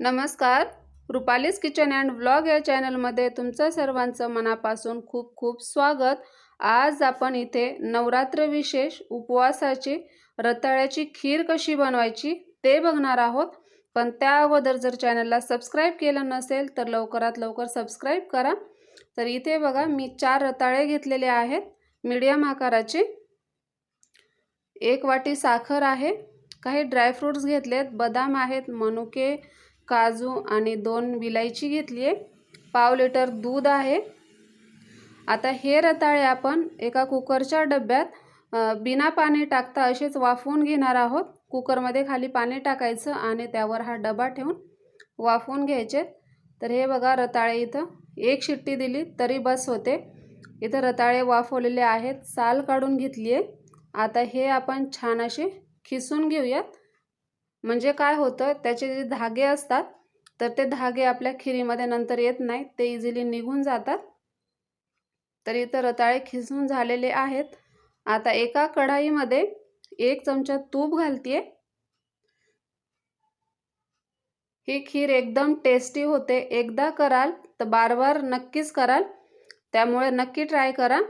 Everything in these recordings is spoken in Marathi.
नमस्कार. रुपालीस किचन अँड व्लॉग या चॅनलमध्ये तुमचं सर्वांचं मनापासून खूप खूप स्वागत. आज आपण इथे नवरात्र विशेष उपवासाची रताळ्याची खीर कशी बनवायची ते बघणार आहोत. पण त्या अगोदर जर चॅनलला सबस्क्राईब केलं नसेल तर लवकरात लवकर सबस्क्राईब करा. तर इथे बघा मी चार रताळे घेतलेले आहेत मीडियम आकाराचे. एक वाटी साखर आहे काही ड्रायफ्रूट्स घेतलेत बदाम आहेत मनुके काजू आणि दोन विलायची घेतली आहे. पाव लिटर दूध आहे. आता हे रताळे आपण एका कुकरच्या डब्यात बिना पाणी टाकता असेच वाफवून घेणार आहोत. कुकरमध्ये खाली पाणी टाकायचं आणि त्यावर हा डबा ठेवून वाफवून घ्यायचे. तर हे बघा रताळे इथं. एक शिट्टी दिली तरी बस होते. इथं रताळे वाफवलेले आहेत. साल काढून घेतली आहे. आता हे आपण छान असे खिसून घेऊयात. म्हणजे काय होतं त्याचे जे धागे असतात तर ते धागे आपल्या खिरीमध्ये नंतर येत नाही ते इझिली निघून जातात. तर इथं रताळे खिसून झालेले आहेत. आता एका कढाईमध्ये एक चमचा तूप घालतीये. ही खीर एकदम टेस्टी होते. एकदा कराल तर बार बार नक्कीच कराल. त्यामुळे नक्की ट्राय करा.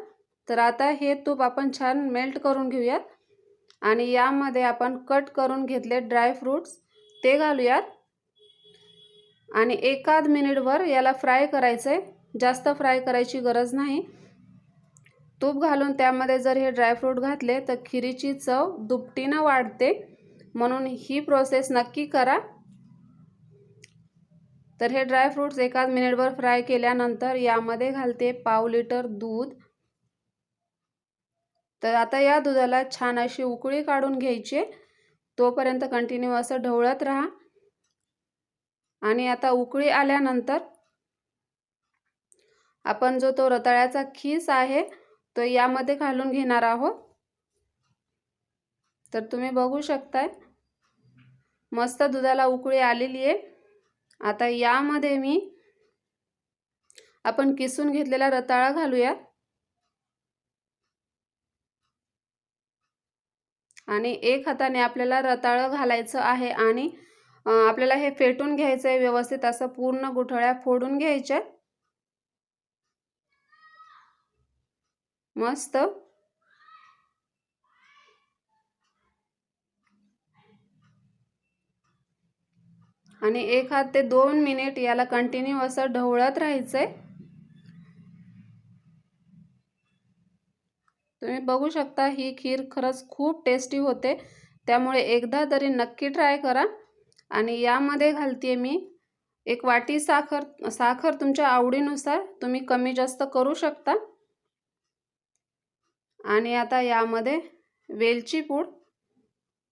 तर आता हे तूप आपण छान मेल्ट करून घेऊयात. आणि यामध्ये आपण कट करून घेतले ड्रायफ्रूट्स ते घालूयात. आणि एकाद मिनिटभर याला फ्राय करायचं. आहे जास्त फ्राय करायची गरज नाही. तूप घालून त्यामध्ये जर हे ड्रायफ्रूट घातले तर खिरीची चव दुपटीनं वाढते. म्हणून ही प्रोसेस नक्की करा. तर हे ड्रायफ्रूट्स एकाच मिनिटभर फ्राय केल्यानंतर यामध्ये घालते पाव लिटर दूध. तर आता या दुधाला छान अशी उकळी काढून घ्यायची तोपर्यंत कंटिन्यू असं ढवळत राहा. आणि आता उकळी आल्यानंतर आपण जो तो रताळ्याचा खीस आहे तो यामध्ये घालून घेणार आहोत. तर तुम्ही बघू शकताय. मस्त दुधाला उकळी आलेली आहे. आता यामध्ये मी आपण किसून घेतलेला रताळा घालूयात. आणि एक हाताने आपल्याला रताळं घालायचं आहे आणि आपल्याला हे फेटून घ्यायचं आहे व्यवस्थित असं पूर्ण गुठळ्या फोडून घ्यायच्या. मस्त. आणि एक हात ते दोन मिनिट याला कंटिन्यू असं ढवळत राहायचंय. तुम्ही बघू शकता ही खीर खरंच खूप टेस्टी होते. त्यामुळे एकदा तरी नक्की ट्राय करा. आणि यामध्ये घालते मी एक वाटी साखर साखर तुमच्या आवडीनुसार तुम्ही कमी जास्त करू शकता. आणि आता यामध्ये वेलची पूड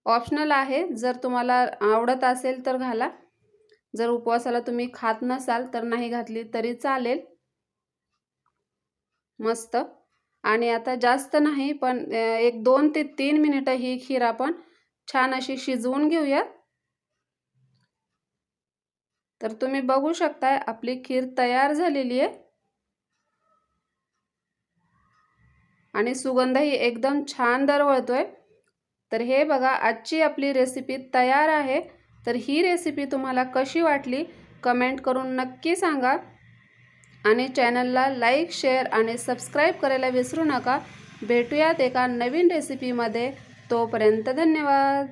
ऑप्शनल आहे. जर तुम्हाला आवडत असेल तर घाला. जर उपवासाला तुम्ही खात नसाल तर नाही घातली तरी चालेल. मस्त. आणि आता जास्त नाही पण एक दोन ते तीन मिनिटं ही खीर आपण छान अशी शिजवून घेऊयात. तर तुम्ही बघू शकताय आपली खीर तयार झालेली आहे. आणि सुगंधही एकदम छान दरवळतोय. तर हे बघा आजची आपली रेसिपी तयार आहे. तर ही रेसिपी तुम्हाला कशी वाटली कमेंट करून नक्की सांगा. आणि चॅनलला लाईक शेअर आणि सबस्क्राईब करायला विसरू नका. भेटूयात एका नवीन रेसिपीमध्ये. तोपर्यंत धन्यवाद.